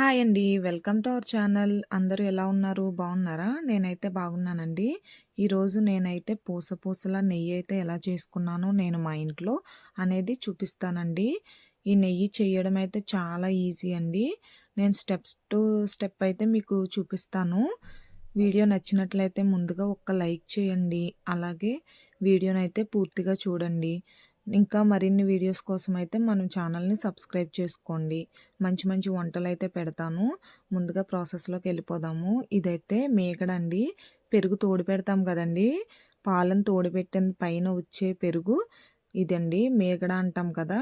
Hi అండి. Welcome to our channel. అందరూ ఎలా ఉన్నారు? బాగున్నారా? నేనైతే బాగున్నానండి. ఈరోజు నేనైతే పూస పూసల నెయ్యి అయితే ఎలా చేసుకున్నానో నేను మా ఇంట్లో అనేది చూపిస్తానండి. ఈ నెయ్యి చేయడం అయితే చాలా ఈజీ అండి. నేను స్టెప్స్ టు స్టెప్ అయితే మీకు చూపిస్తాను. వీడియో నచ్చినట్లయితే ముందుగా ఒక్క లైక్ చేయండి. అలాగే వీడియోనైతే పూర్తిగా చూడండి. ఇంకా మరిన్ని వీడియోస్ కోసం అయితే మనం ఛానల్ని సబ్స్క్రైబ్ చేసుకోండి. మంచి మంచి వంటలు అయితే పెడతాను. ముందుగా ప్రాసెస్లోకి వెళ్ళిపోదాము. ఇదైతే మేకడ అండి పెరుగు తోడు పెడతాం కదండి. పాలను తోడు పెట్టిన పైన వచ్చే పెరుగు ఇదండి. మేగడ అంటాం కదా.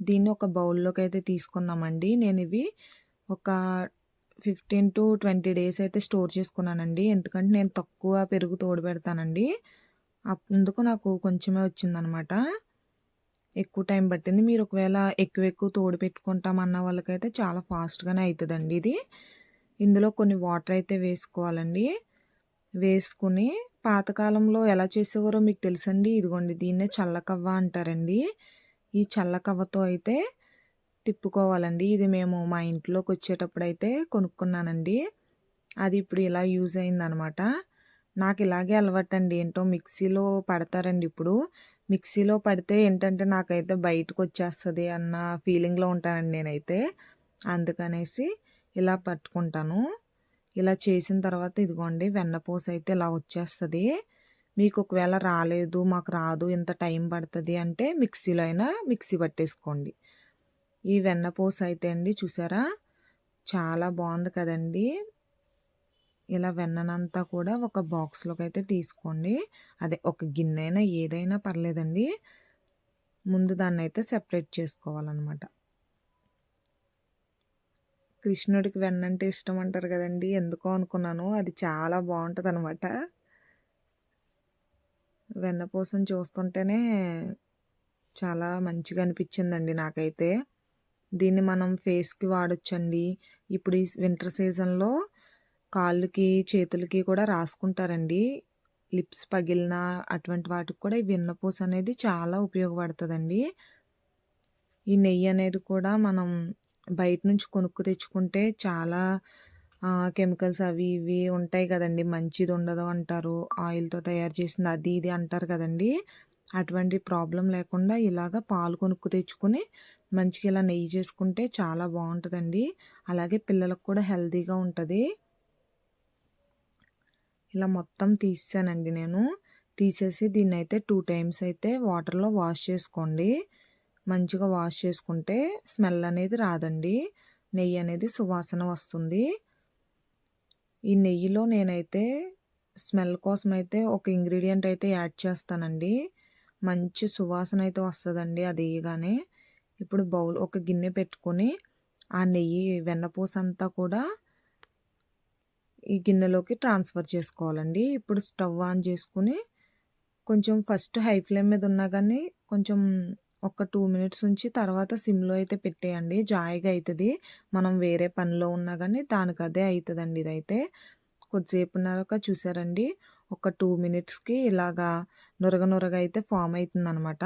దీన్ని ఒక బౌల్లోకి అయితే తీసుకుందామండి. నేను ఇవి ఒక ఫిఫ్టీన్ టు ట్వంటీ డేస్ అయితే స్టోర్ చేసుకున్నానండి. ఎందుకంటే నేను తక్కువ పెరుగు తోడు పెడతానండి. అందుకు నాకు కొంచెమే వచ్చిందనమాట. ఎక్కువ టైం పట్టింది. మీరు ఒకవేళ ఎక్కువ ఎక్కువ తోడు పెట్టుకుంటాం అన్న వాళ్ళకైతే చాలా ఫాస్ట్గానే అవుతుందండి ఇది. ఇందులో కొన్ని వాటర్ అయితే వేసుకోవాలండి. వేసుకుని పాతకాలంలో ఎలా చేసేవారో మీకు తెలుసండి? ఇదిగోండి దీన్నే చల్లకవ్వ అంటారండి. ఈ చల్లకవ్వతో అయితే తిప్పుకోవాలండి. ఇది మేము మా ఇంట్లోకి వచ్చేటప్పుడు అయితే కొనుక్కున్నానండి. అది ఇప్పుడు ఇలా యూజ్ అయిందనమాట. నాకు ఇలాగే అలవాటండి. ఏంటో మిక్సీలో పడతారండి ఇప్పుడు. మిక్సీలో పడితే ఏంటంటే నాకైతే బయటకు వచ్చేస్తుంది అన్న ఫీలింగ్లో ఉంటానండి నేనైతే. అందుకనేసి ఇలా పట్టుకుంటాను. ఇలా చేసిన తర్వాత ఇదిగోండి వెన్నపూస అయితే ఇలా వచ్చేస్తుంది. మీకు ఒకవేళ రాలేదు మాకు రాదు ఇంత టైం పడుతుంది అంటే మిక్సీలో అయినా మిక్సీ పట్టేసుకోండి. ఈ వెన్నపూస అయితే అండి చూసారా? చాలా బాగుంది కదండి. ఇలా వెన్ననంతా కూడా ఒక బాక్స్లోకి అయితే తీసుకోండి. అదే ఒక గిన్నె అయినా ఏదైనా పర్లేదండి. ముందు దాన్ని అయితే సెపరేట్ చేసుకోవాలన్నమాట. కృష్ణుడికి వెన్నంటే ఇష్టం అంటారు కదండి. ఎందుకో అనుకున్నాను. అది చాలా బాగుంటుంది అనమాట వెన్నపూసం చూస్తుంటేనే చాలా మంచిగా అనిపించిందండి నాకైతే. దీన్ని మనం ఫేస్కి వాడచ్చండి. ఇప్పుడు ఈ వింటర్ సీజన్లో కాళ్ళకి చేతులకి కూడా రాసుకుంటారండి. లిప్స్ పగిలిన అటువంటి వాటికి కూడా ఈ వెన్నపూస అనేది చాలా ఉపయోగపడుతుందండి. ఈ నెయ్యి అనేది కూడా మనం బయట నుంచి కొనుక్కు తెచ్చుకుంటే చాలా కెమికల్స్ అవి ఇవి ఉంటాయి కదండి. మంచిది ఉండదు అంటారు. ఆయిల్తో తయారు చేసింది అది ఇది అంటారు కదండి. అటువంటి ప్రాబ్లం లేకుండా ఇలాగ పాలు కొనుక్కు తెచ్చుకుని మంచిగా ఇలా నెయ్యి చేసుకుంటే చాలా బాగుంటుందండి. అలాగే పిల్లలకు కూడా హెల్తీగా ఉంటుంది. ఇలా మొత్తం తీసానండి నేను. తీసేసి దీన్ని అయితే టూ టైమ్స్ అయితే వాటర్లో వాష్ చేసుకోండి. మంచిగా వాష్ చేసుకుంటే స్మెల్ అనేది రాదండి. నెయ్యి అనేది సువాసన వస్తుంది. ఈ నెయ్యిలో నేనైతే స్మెల్ కోసం అయితే ఒక ఇంగ్రీడియంట్ అయితే యాడ్ చేస్తానండి. మంచి సువాసన అయితే వస్తుందండి అది వేయగానే ఇప్పుడు బౌల్ ఒక గిన్నె పెట్టుకొని ఆ నెయ్యి వెన్నపూస అంతా కూడా ఈ గిన్నెలోకి ట్రాన్స్ఫర్ చేసుకోవాలండి. ఇప్పుడు స్టవ్ ఆన్ చేసుకుని కొంచెం ఫస్ట్ హై ఫ్లేమ్ మీద ఉన్నా కానీ కొంచెం ఒక టూ మినిట్స్ ఉంచి తర్వాత సిమ్లో అయితే పెట్టేయండి. జాయిగా అవుతుంది మనం వేరే పనిలో ఉన్నా కానీ దానికి అదే అవుతుందండి ఇదైతే. కొద్దిసేపు ఉన్నాక చూసారండి. ఒక టూ మినిట్స్కి ఇలాగా నురగ నురగ అయితే ఫామ్ అవుతుంది అనమాట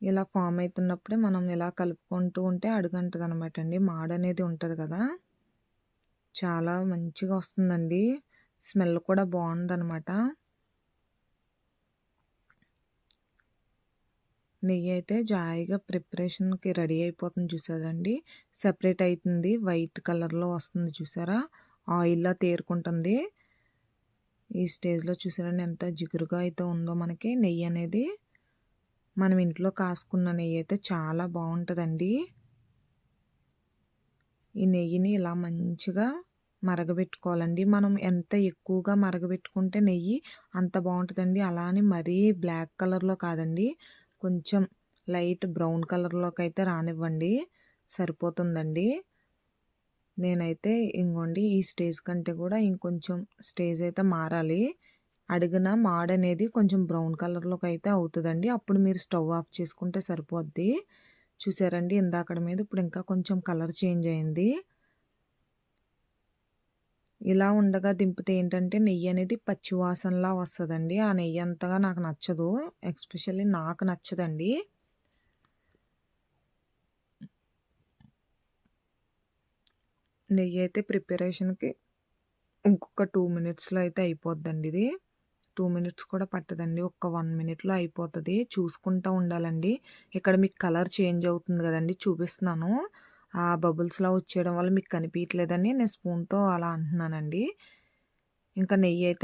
ఇలా ఫామ్ అవుతున్నప్పుడే మనం ఇలా కలుపుకుంటూ ఉంటే అడుగంటుంది అనమాట అండి. మాడ అనేది ఉంటుంది కదా. చాలా మంచిగా వస్తుందండి. స్మెల్ కూడా బాగుందనమాట. నెయ్యి అయితే జాయిగా ప్రిపరేషన్కి రెడీ అయిపోతుంది చూసారండి. సెపరేట్ అవుతుంది వైట్ కలర్లో వస్తుంది చూసారా? ఆయిల్లో తేరుకుంటుంది. ఈ స్టేజ్లో చూసారండి ఎంత జిగురుగా అయితే ఉందో మనకి నెయ్యి అనేది. మనం ఇంట్లో కాసుకున్న నెయ్యి అయితే చాలా బాగుంటుందండి. ఈ నెయ్యిని ఇలా మంచిగా మరగబెట్టుకోవాలండి. మనం ఎంత ఎక్కువగా మరగబెట్టుకుంటే నెయ్యి అంత బాగుంటుందండి. అలా అని మరీ బ్లాక్ కలర్లో కాదండి. కొంచెం లైట్ బ్రౌన్ కలర్లోకి అయితే రానివ్వండి. సరిపోతుందండి. నేనైతే ఇంకోండి ఈ స్టేజ్ కంటే కూడా ఇంకొంచెం స్టేజ్ అయితే మారాలి. అడిగిన మాడ్ అనేది కొంచెం బ్రౌన్ కలర్లోకి అయితే అవుతుందండి. అప్పుడు మీరు స్టవ్ ఆఫ్ చేసుకుంటే సరిపోద్ది. చూసారండి ఇందాకడ మీద ఇప్పుడు ఇంకా కొంచెం కలర్ చేంజ్ అయింది. ఇలా ఉండగా దింపితే ఏంటంటే నెయ్యి అనేది పచ్చివాసనలా వస్తుందండి. ఆ నెయ్యి అంతగా నాకు నచ్చదు. ఎక్స్పెషల్లీ నాకు నచ్చదండి. నెయ్యి అయితే ప్రిపరేషన్‌కి ఇంకొక టూ మినిట్స్‌లో అయితే అయిపోద్దండి ఇది. టూ మినిట్స్ కూడా పట్టదండి. ఒక్క వన్ మినిట్‌లో అయిపోతుంది చూసుకుంటా ఉండాలండి. ఇక్కడ మీకు కలర్ చేంజ్ అవుతుంది కదండి చూపిస్తున్నాను. ఆ బబుల్స్‌లా వచ్చేయడం వల్ల మీకు కనిపించలేదని నేను స్పూన్‌తో అలా అంటున్నానండి. ఇంకా నెయ్యి అయితే